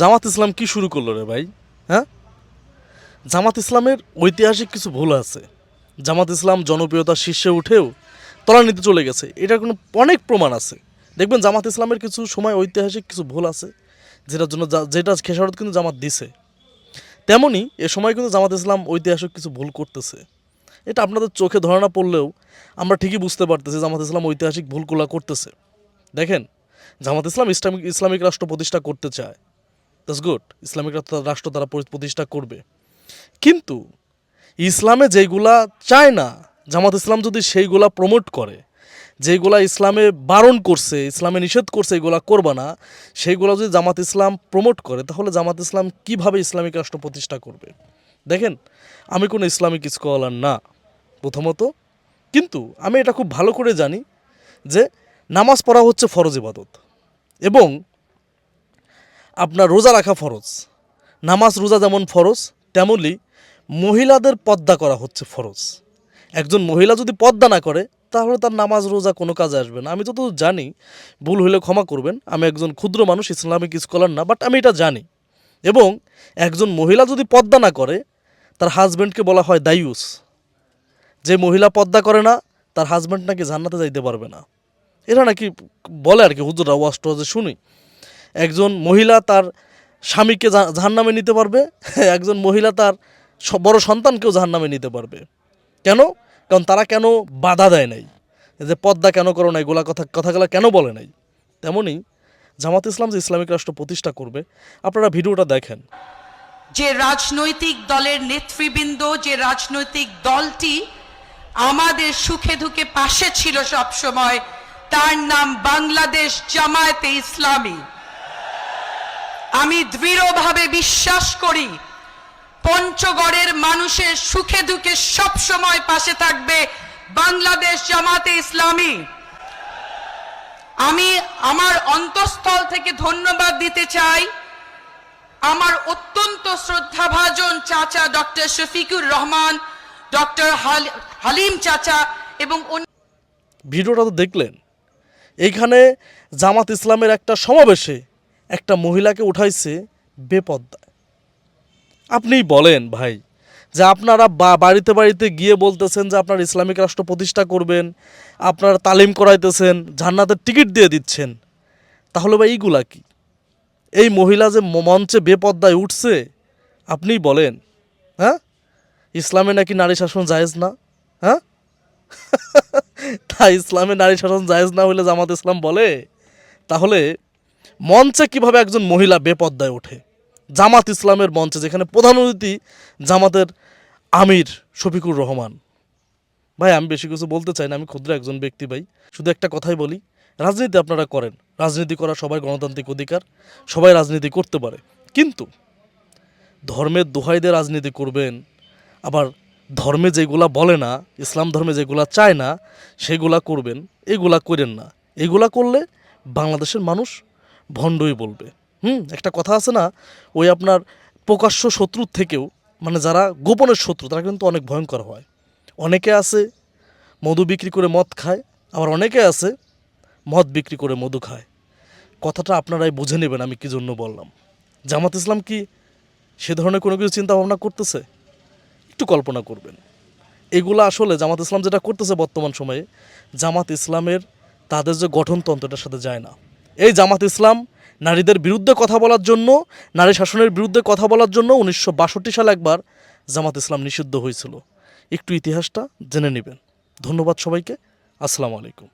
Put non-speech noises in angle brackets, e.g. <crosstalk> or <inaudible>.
জামাত ইসলাম কি শুরু করল রে ভাই? হ্যাঁ? জামাত ইসলামের ঐতিহাসিক কিছু ভুল আছে। জামাত ইসলাম জনপ্রিয়তার শীর্ষে উঠেও তলানিতে চলে গেছে। এটার কোনো অনেক প্রমাণ আছে। দেখবেন জামাত ইসলামের কিছু সময় ঐতিহাসিক কিছু ভুল আছে, যেটার জন্য যেটা খেসারত কিন্তু জামাত দিছে। তেমনই এ সময় কিন্তু জামাত ইসলাম ঐতিহাসিক কিছু ভুল করতেছে। এটা আপনাদের চোখে ধরা না পড়লেও আমরা ঠিকই বুঝতে পারতেছি জামাত ইসলাম ঐতিহাসিক ভুলগুলা করতেছে। দেখেন, জামাত ইসলাম ইসলামিক ইসলামিক রাষ্ট্র প্রতিষ্ঠা করতে চায়। দ্যাটস গুড ইসলামিক রাষ্ট্র- তারা প্রতিষ্ঠা করবে। কিন্তু ইসলামে যেইগুলা চায় না, জামাত ইসলাম যদি সেইগুলা প্রমোট করে, যেইগুলা ইসলামে বারণ করছে, ইসলামে নিষেধ করছে, এগুলা করবা না, সেইগুলো যদি জামাত ইসলাম প্রমোট করে, তাহলে জামাত ইসলাম কীভাবে ইসলামিক রাষ্ট্র প্রতিষ্ঠা করবে? দেখেন, আমি কোনো ইসলামিক স্কলার না, প্রথমত। কিন্তু আমি এটা খুব ভালো করে জানি যে নামাজ পড়া হচ্ছে ফরজ ইবাদত। এবং আপনার রোজা রাখা ফরজ। নামাজ, রোজা যেমন ফরজ, তেমনই মহিলাদের পদ্মা করা হচ্ছে ফরজ। একজন মহিলা যদি পদ্মা না করে, তাহলে তার নামাজ, রোজা কোনো কাজে আসবে না। আমি যত জানি, ভুল হলে ক্ষমা করবেন। আমি একজন ক্ষুদ্র মানুষ, ইসলামিক স্কলার না বাট আমি এটা জানি। এবং একজন মহিলা যদি পদ্মা না করে, তার হাজব্যান্ডকে বলা হয় দায়ুস। যে মহিলা পদ্মা করে না, তার হাজব্যান্ড নাকি জান্নাতে যাইতে পারবে না। এরা নাকি বলে আর কি হুজুরা ওয়াজ টোয়াজে শুনি। একজন মহিলা তার স্বামীকে জাহান নামে নিতে পারবে, <laughs> একজন মহিলা তার বড় সন্তানকেও জাহান নামে নিতে পারবে। কেন? কারণ তারা কেন বাধা দেয় নাই? যে পদ্মা কেন করো নাই, গোলা কথা কথাগুলো কেন বলে নাই? তেমনই জামাত ইসলাম যে ইসলামিক রাষ্ট্র প্রতিষ্ঠা করবে, আপনারা ভিডিওটা দেখেন। যে রাজনৈতিক দলের নেতৃবৃন্দ, যে রাজনৈতিক দলটি আমাদের সুখে দুঃখে পাশে ছিল সব সময় তার নাম বাংলাদেশ জামায়াতে ইসলামী। আমি দৃঢ়ভাবে বিশ্বাস করি, পঞ্চগড়ের মানুষের সুখে দুঃখে সব সময় পাশে থাকবে বাংলাদেশ জামাতে ইসলামী। আমি আমার অন্তঃস্থল থেকে ধন্যবাদ দিতে চাই আমার অত্যন্ত শ্রদ্ধাভাজন চাচা ডক্টর শফিকুর রহমান, ডক্টর হালিম চাচা এবং ভিডিওটা তো দেখলেন। এইখানে জামাত ইসলামের একটা সমাবেশে একটা মহিলাকে উঠাইছে বেপদ্মায় আপনিই বলেন ভাই যে আপনারা বা- বাড়িতে বাড়িতে গিয়ে বলতেছেন যে আপনার ইসলামিক রাষ্ট্র প্রতিষ্ঠা করবেন, আপনারা তালিম করাইতেছেন, জান্নাতের টিকিট দিয়ে দিচ্ছেন, তাহলে ভাই এইগুলা কি? এই মহিলা যে মঞ্চে বেপদ্দায় উঠছে, আপনিই বলেন হ্যাঁ? ইসলামে নাকি নারী শাসন জায়েজ না হ্যাঁ? <laughs> তা ইসলামে নারী শাসন জায়েজ না হলে জামাত ইসলাম বলে? তাহলে মঞ্চে কীভাবে একজন মহিলা বেপদ্দায় ওঠে? জামাত ইসলামের মঞ্চে, যেখানে প্রধান অতিথি জামাতের আমির শফিকুর রহমান। ভাই, আমি বেশি কিছু বলতে চাই না, আমি ক্ষুদ্র একজন ব্যক্তি ভাই। শুধু একটা কথাই বলি, রাজনীতি আপনারা করেন। রাজনীতি করা সবাই গণতান্ত্রিক অধিকার, সবাই রাজনীতি করতে পারে। কিন্তু ধর্মের দোহাই দিয়ে রাজনীতি করবেন, আবার ধর্মে যেগুলা বলে না, ইসলাম ধর্মে যেগুলা চায় না, সেগুলা করবেন, এগুলা করেন না। এগুলা করলে বাংলাদেশের মানুষ ভণ্ডই বলবে। হুম, একটা কথা আছে না, ওই আপনার প্রকাশ্য শত্রুর থেকেও মানে যারা গোপনের শত্রু, তারা কিন্তু অনেক ভয়ঙ্কর হয়। অনেকে আছে, মধু বিক্রি করে মদ খায়, আবার অনেকে আছে, মদ বিক্রি করে মধু খায়। কথাটা আপনারাই বুঝে নেবেন, আমি কি জন্য বললাম। জামাত ইসলাম কি সে ধরনের কোনো কিছু চিন্তা ভাবনা করতেছে? একটু কল্পনা করবেন। এগুলো আসলে জামাত ইসলাম যেটা করতেছে বর্তমান সময়ে, জামাত ইসলামের তাদের যে গঠনতন্ত্র এটার সাথে যায় না। এই জামাত ইসলাম নারীদের বিরুদ্ধে কথা বলার জন্য, নারী শাসনের বিরুদ্ধে কথা বলার জন্য উনিশশো বাষট্টি সালে একবার জামাত ইসলাম নিষিদ্ধ হয়েছিল। একটু ইতিহাসটা জেনে নেবেন। ধন্যবাদ সবাইকে। আসসালামু আলাইকুম।